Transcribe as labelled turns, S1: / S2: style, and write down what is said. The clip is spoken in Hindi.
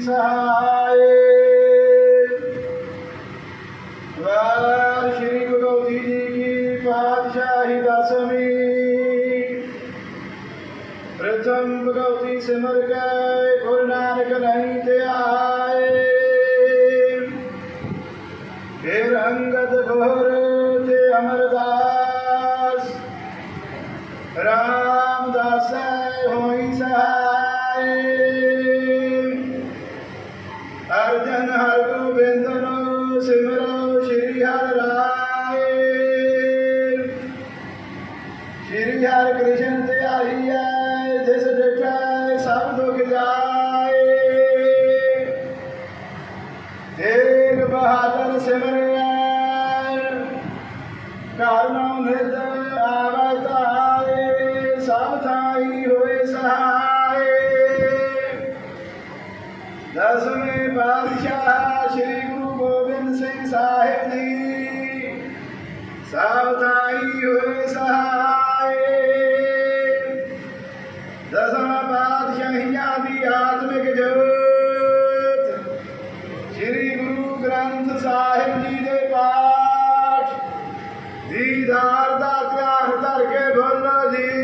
S1: सहाय श्री गुरु जी की पातशाही दसमी प्रथम भगवती सिमर गए गुरु नानक नहीं थे आए। फिर अंगद घोर थे अमरदास। रामदास ਅਰਜਨ ਹਰ ਗੋਬਿੰਦ ਸਿਮਰੋ ਸ਼੍ਰੀ ਹਰਿ ਰਾਏ। ਸ਼੍ਰੀ ਹਰਿ ਕ੍ਰਿਸ਼ਨ ਤੇ ਆਈਐ ਜਿਸ ਦੇਖੈ ਸਭ ਦੁਖ ਜਾਏ। ਤੇਗ ਬਹਾਦਰ ਸਿਮਰਿਆ ਕਾਰਨੋ ਨਿਰਦ दसवें बादशाह श्री गुरु गोविंद सिंह साहिब जी। सावधानी हुए सहाय। दसवा बादशाहिया दी आत्मिक जोत श्री गुरु ग्रंथ साहेब जी के पाठ। दीदार दात्या हृदय के बोलो जी।